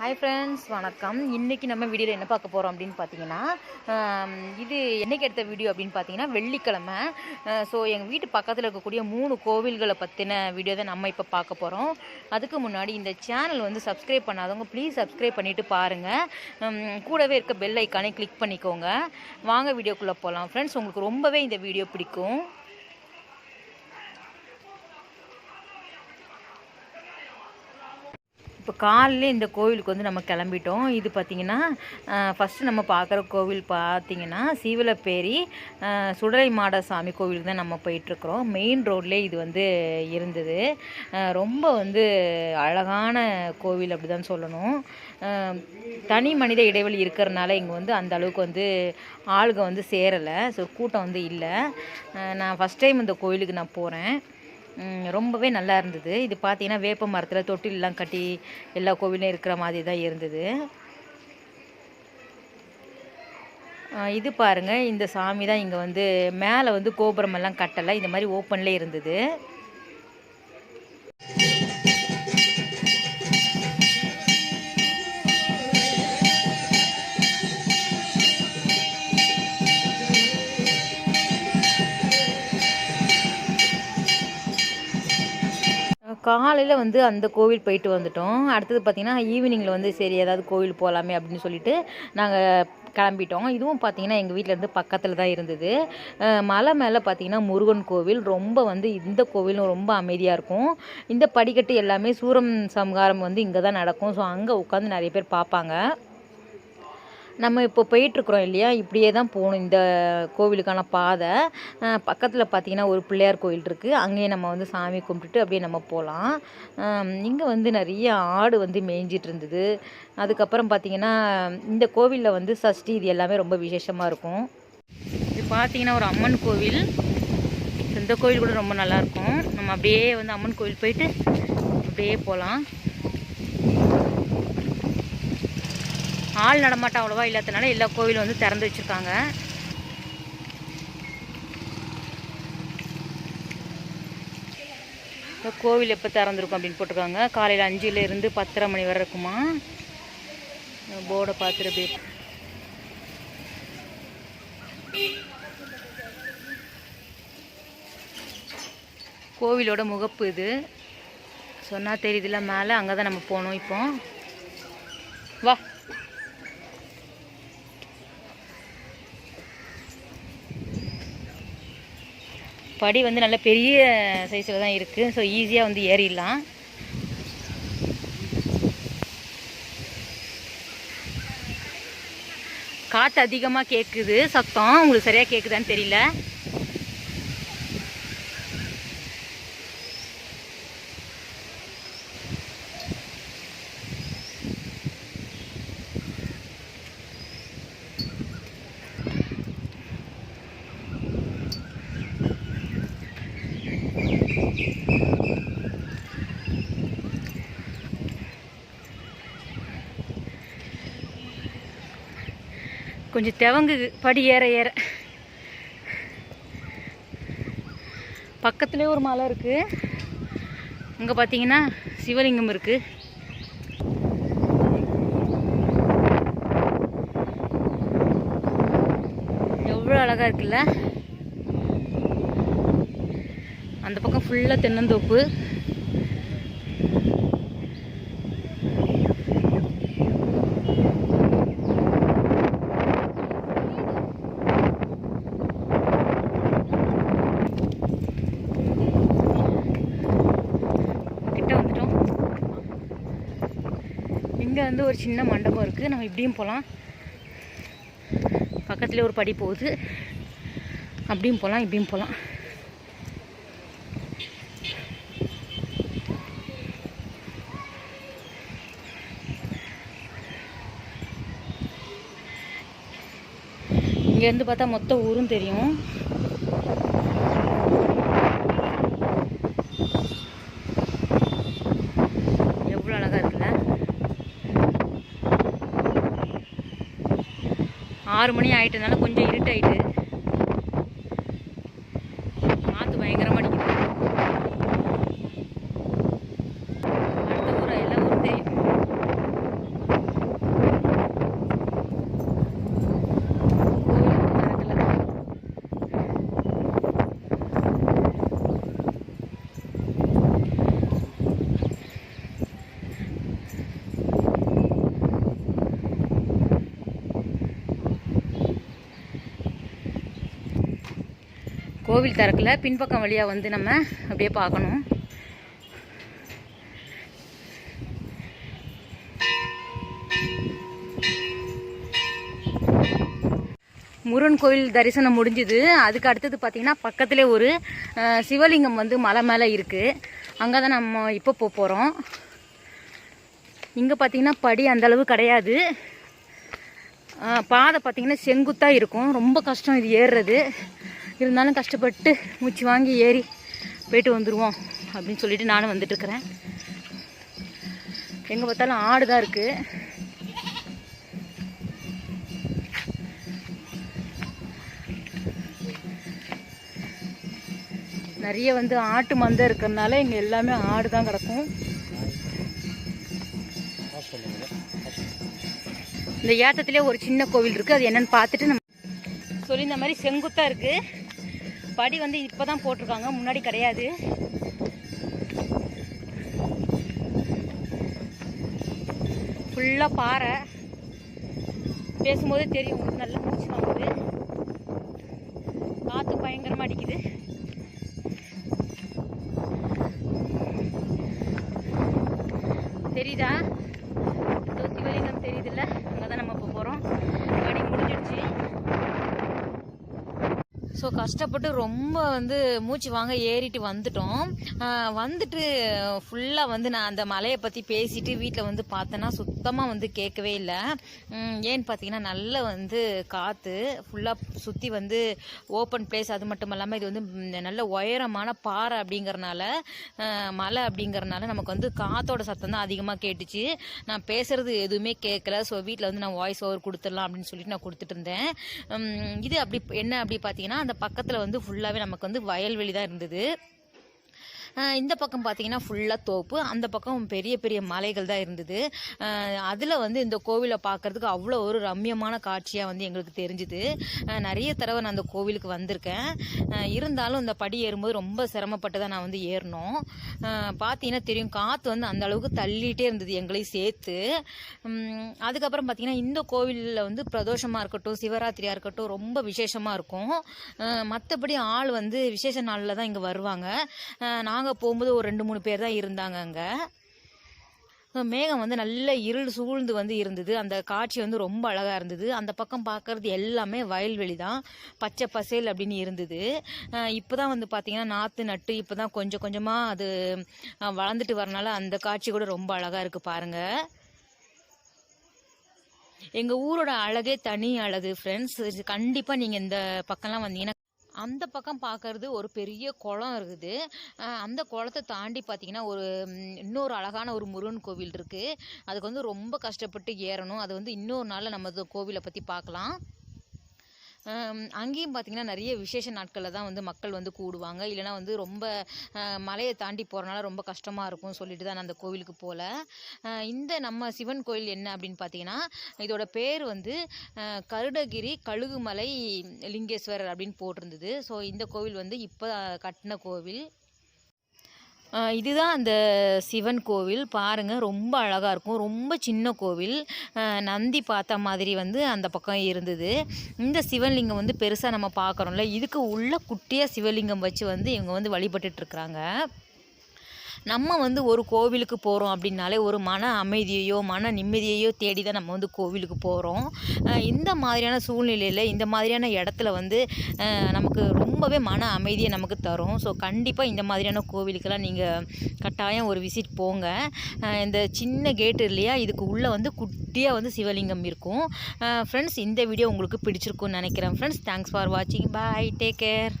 Hi friends வணக்கம். இன்றைக்கி நம்ம வீடியோவில் என்ன பார்க்க போகிறோம் அப்படின்னு பார்த்தீங்கன்னா இது என்னைக்கு எடுத்த வீடியோ அப்படின்னு பார்த்தீங்கன்னா வெள்ளிக்கிழமை. ஸோ எங்கள் வீட்டு பக்கத்தில் இருக்கக்கூடிய மூணு கோவில்களை பற்றின வீடியோ தான் நம்ம இப்போ பார்க்க போகிறோம் அதுக்கு முன்னாடி இந்த சேனல் வந்து சப்ஸ்கிரைப் பண்ணாதவங்க ப்ளீஸ் சப்ஸ்கிரைப் பண்ணிவிட்டு பாருங்கள் கூடவே இருக்க பெல் ஐக்கானே கிளிக் பண்ணிக்கோங்க. வாங்க வீடியோக்குள்ளே போகலாம் ஃப்ரெண்ட்ஸ் உங்களுக்கு ரொம்பவே இந்த வீடியோ பிடிக்கும். இப்போ காலையில் இந்த கோவிலுக்கு வந்து நம்ம கிளம்பிட்டோம். இது பார்த்திங்கன்னா ஃபஸ்ட்டு நம்ம பார்க்குற கோவில் பார்த்திங்கன்னா சீவலப்பேரி சுடலை மாட சாமி கோவிலுக்கு தான் நம்ம போயிட்டுருக்குறோம். மெயின் ரோட்லேயே இது வந்து இருந்தது. ரொம்ப வந்து அழகான கோவில் அப்படி தான் சொல்லணும். தனி மனித இடைவெளி இருக்கிறனால இங்கே வந்து அந்த அளவுக்கு வந்து ஆளுங்க வந்து சேரலை. ஸோ கூட்டம் வந்து இல்லை. நான் ஃபஸ்ட் டைம் இந்த கோவிலுக்கு நான் போகிறேன் ரொம்பவே நல்லா இருந்தது. இது பார்த்தீங்கன்னா வேப்ப மரத்தில் தொட்டிலெலாம் கட்டி எல்லா கோவிலும் இருக்கிற மாதிரி தான் இருந்தது. இது பாருங்க. இந்த சாமி தான் இங்கே வந்து மேலே வந்து கோபுரம் எல்லாம் கட்டலை. இந்த மாதிரி ஓப்பன்லேயே இருந்தது. காலையில் வந்து அந்த கோவில் போயிட்டு வந்துட்டோம். அடுத்தது பார்த்திங்கன்னா ஈவினிங்கில் வந்து சரி ஏதாவது கோவில் போகலாமே அப்படின்னு சொல்லிட்டு நாங்கள் கிளம்பிட்டோம். இதுவும் பார்த்திங்கன்னா எங்கள் வீட்டிலேருந்து பக்கத்தில் தான் இருந்தது. மலை மேலே பார்த்திங்கன்னா முருகன் கோவில் ரொம்ப வந்து இந்த கோவிலும் ரொம்ப அமைதியாக இருக்கும். இந்த படிக்கட்டு எல்லாமே சூரம் சம்ஹாரம் வந்து இங்கே தான் நடக்கும். ஸோ அங்கே உட்காந்து நிறைய பேர் பார்ப்பாங்க. நம்ம இப்போ போயிட்டுருக்குறோம் இல்லையா? இப்படியே தான் போகணும் இந்த கோவிலுக்கான பாதை. பக்கத்தில் பார்த்திங்கன்னா ஒரு பிள்ளையார் கோவில் இருக்குது அங்கேயே நம்ம வந்து சாமி கும்பிட்டுட்டு அப்படியே நம்ம போகலாம். இங்கே வந்து நிறைய ஆடு வந்து மேய்ஞ்சிட்டு இருந்தது. அதுக்கப்புறம் பார்த்திங்கன்னா இந்த கோவிலில் வந்து சஷ்டி இது எல்லாமே ரொம்ப விசேஷமாக இருக்கும். இது பார்த்திங்கன்னா ஒரு அம்மன் கோவில். இந்த கோவில் கூட ரொம்ப நல்லாயிருக்கும் நம்ம அப்படியே வந்து அம்மன் கோவில் போயிட்டு அப்படியே போகலாம். ஆள் நடமாட்டம் அவ்வளோவா இல்லாதனால எல்லா கோவிலும் வந்து திறந்து வச்சுருக்காங்க. இப்போ கோவில் எப்போ திறந்துருக்கும் அப்படின்னு போட்டிருக்காங்க. காலையில் அஞ்சுலேருந்து பத்தரை மணி வரை இருக்குமா? போர்டை பார்த்துட்டு அப்படியே கோவிலோட முகப்பு இது. சொன்னால் தெரியுதுல மேலே அங்கே தான் நம்ம போகணும் இப்போ. வா. படி வந்து நல்ல பெரிய சைஸில் தான் இருக்குது ஸோ ஈஸியாக வந்து ஏறிடலாம். காற்று அதிகமாக கேட்குது சத்தம் உங்களுக்கு சரியாக கேட்குதான்னு தெரியல. கொஞ்சம் தெவங்கு படி ஏற ஏற. பக்கத்துலேயே ஒரு மலை இருக்குது அங்கே பார்த்தீங்கன்னா சிவலிங்கம் இருக்குது எவ்வளோ அழகாக இருக்குல்ல? அந்த பக்கம் ஃபுல்லாக தென்னந்தோப்பு கிட்ட வந்துட்டோம் இங்கே வந்து ஒரு சின்ன மண்டபம் இருக்குது. நம்ம இப்படியும் போகலாம். பக்கத்துலேயே ஒரு படி போகுது. அப்படியும் போகலாம் இப்படியும் போகலாம். இங்கேருந்து பார்த்தா மொத்த ஊரும் தெரியும் எவ்வளோ அழகாக இருக்குல்ல ஆறு மணி ஆகிட்டதுனால கொஞ்சம் இருட்டாயிட்டு காற்று பயங்கரமாக அடிக்குது அடுத்த ஊர் எல்லாம் ஊர் தெரியும் கோவில் திறக்கல பின்பக்கம் வழியாக வந்து நம்ம அப்படியே பார்க்கணும். முருகன் கோயில் தரிசனம் முடிஞ்சுது. அதுக்கு அடுத்தது பார்த்திங்கன்னா பக்கத்திலே ஒரு சிவலிங்கம் வந்து மலை மேலே இருக்குது அங்கே தான் நம்ம இப்போ போக போகிறோம் இங்கே பார்த்தீங்கன்னா படி அந்த அளவு கிடையாது. பாதை பார்த்தீங்கன்னா செங்குத்தாக இருக்கும். ரொம்ப கஷ்டம் இது ஏறுறது. இருந்தாலும் கஷ்டப்பட்டு மூச்சு வாங்கி ஏறி போயிட்டு வந்துடுவோம் அப்படின்னு சொல்லிட்டு நானும் வந்துட்டுருக்கிறேன். எங்கே பார்த்தாலும் ஆடு தான் இருக்குது நிறைய வந்து ஆட்டு மந்தை இருக்கிறதுனால இங்கே எல்லாமே ஆடு தான் கிடக்கும். இந்த ஏற்றத்துலேயே ஒரு சின்ன கோவில் இருக்குது அது என்னன்னு பார்த்துட்டு நம்ம சொல்லி இந்த மாதிரி செங்குத்தாக இருக்குது படி வந்து இப்போ தான் போட்டிருக்காங்க முன்னாடி கிடையாது. ஃபுல்லாக பாறை. பேசும்போதே தெரியும் உங்களுக்கு நல்லா மூச்சு வாங்குது. காற்று பயங்கரமாக அடிக்குது. தெரியுதா இதோ சிவலிங்கம் தெரியுதுல்ல அங்கே தான் நம்ம இப்போ போகிறோம் படி முடிஞ்சிடுச்சு ஸோ கஷ்டப்பட்டு ரொம்ப வந்து மூச்சு வாங்க ஏறிட்டு வந்துட்டோம். வந்துட்டு ஃபுல்லாக வந்து நான் அந்த மலையை பற்றி பேசிட்டு வீட்டில் வந்து பார்த்தேன்னா சுத்தமாக வந்து கேட்கவே இல்லை. ஏன்னு பார்த்தீங்கன்னா நல்ல வந்து காற்று ஃபுல்லாக சுற்றி வந்து ஓப்பன் பிளேஸ் அது மட்டும் இல்லாமல் இது வந்து நல்ல உயரமான பாறை அப்படிங்கிறனால மலை அப்படிங்கறனால நமக்கு வந்து காத்தோட சத்தம் தான் அதிகமாக கேட்டுச்சு. நான் பேசுறது எதுவுமே கேட்கல. ஸோ வீட்டில் வந்து நான் வாய்ஸ் ஓவர் கொடுத்துடலாம் அப்படின்னு சொல்லிட்டு நான் கொடுத்துட்டு இருந்தேன். இது அப்படி என்ன அப்படி பார்த்தீங்கன்னா அந்த பக்கத்தில் வந்து ஃபுல்லாகவே நமக்கு வந்து வயல்வெளி தான் இருந்தது. இந்த பக்கம் பார்த்தீங்கன்னா ஃபுல்லாக தோப்பு. அந்த பக்கம் பெரிய பெரிய மலைகள் தான் இருந்தது. அதில் வந்து இந்த கோவிலை பார்க்கறதுக்கு அவ்வளோ ஒரு ரம்மியமான காட்சியாக வந்து எங்களுக்கு தெரிஞ்சுது. நிறைய தடவை நான் அந்த கோவிலுக்கு வந்திருக்கேன். இருந்தாலும் இந்த படி ஏறும்போது ரொம்ப சிரமப்பட்டு தான் நான் வந்து ஏறினோம் பார்த்தீங்கன்னா தெரியும் காற்று வந்து அந்த அளவுக்கு தள்ளிகிட்டே இருந்தது எங்களையும் சேர்த்து. அதுக்கப்புறம் பார்த்தீங்கன்னா இந்த கோவிலில் வந்து பிரதோஷமாக இருக்கட்டும் சிவராத்திரியாக இருக்கட்டும் ரொம்ப விசேஷமாக இருக்கும். மற்றபடி ஆள் வந்து விசேஷ நாளில் தான் இங்கே வருவாங்க. நான் நாங்கள் போகும்போது ஒரு ரெண்டு மூணு பேர் தான் இருந்தாங்க அங்கே. மேகம் வந்து நல்ல இருள் சூழ்ந்து வந்து இருந்தது. அந்த காட்சி வந்து ரொம்ப அழகாக இருந்தது. அந்த பக்கம் பார்க்கறது எல்லாமே வயல்வெளி தான். பச்சை பசேல் அப்படின்னு இருந்தது. இப்போ தான் வந்து பார்த்திங்கன்னா நாற்று நட்டு இப்போ தான் கொஞ்சம் கொஞ்சமாக அது வளர்ந்துட்டு வரனால அந்த காட்சி கூட ரொம்ப அழகாக இருக்குது பாருங்கள் எங்கள் ஊரோட அழகே தனி அழகு ஃப்ரெண்ட்ஸ் கண்டிப்பாக நீங்கள் இந்த பக்கம்லாம் வந்தீங்கன்னா அந்த பக்கம் பார்க்கறது ஒரு பெரிய குளம் இருக்குது. அந்த குளத்தை தாண்டி பார்த்தீங்கன்னா ஒரு இன்னொரு அழகான ஒரு முருகன் கோவில் இருக்குது அதுக்கு வந்து ரொம்ப கஷ்டப்பட்டு ஏறணும். அது வந்து இன்னொரு நாளில் நம்ம கோவிலை பற்றி பார்க்கலாம் அங்கேயும் பார்த்திங்கன்னா நிறைய விசேஷ நாட்களில் தான் வந்து மக்கள் வந்து கூடுவாங்க. இல்லைன்னா வந்து ரொம்ப மலையை தாண்டி போகிறனால ரொம்ப கஷ்டமாக இருக்கும் சொல்லிட்டு தான் நான் அந்த கோவிலுக்கு போகல இந்த நம்ம சிவன் கோயில் என்ன அப்படின்னு பார்த்தீங்கன்னா இதோட பேர் வந்து கருடகிரி கழுகுமலை லிங்கேஸ்வரர் அப்படின்னு போட்டிருந்தது. ஸோ இந்த கோவில் வந்து இப்போ கட்டின கோவில். இதுதான் அந்த சிவன் கோவில். பாருங்க ரொம்ப அழகாக இருக்கும். ரொம்ப சின்ன கோவில். நந்தி பார்த்த மாதிரி வந்து அந்த பக்கம் இருந்தது. இந்த சிவலிங்கம் வந்து பெருசாக நம்ம பார்க்குறோம்ல. இதுக்கு உள்ள குட்டியாக சிவலிங்கம் வச்சு வந்து இவங்க வந்து வழிபட்டுட்ருக்குறாங்க நம்ம வந்து ஒரு கோவிலுக்கு போகிறோம் அப்படின்னாலே ஒரு மன அமைதியையோ மன நிம்மதியையோ தேடி தான் நம்ம வந்து கோவிலுக்கு போகிறோம் இந்த மாதிரியான சூழ்நிலையில் இந்த மாதிரியான இடத்துல வந்து நமக்கு ரொம்பவே மன அமைதியை நமக்கு தரும். ஸோ கண்டிப்பாக இந்த மாதிரியான கோவிலுக்கெல்லாம் நீங்கள் கட்டாயம் ஒரு விசிட் போங்க. இந்த சின்ன கேட்டு இல்லையா இதுக்கு உள்ளே வந்து குட்டியாக வந்து சிவலிங்கம் இருக்கும். ஃப்ரெண்ட்ஸ் இந்த வீடியோ உங்களுக்கு பிடிச்சிருக்கும்னு நினைக்கிறேன். ஃப்ரெண்ட்ஸ் தேங்க்ஸ் ஃபார் வாட்சிங் பாய் டேக் கேர்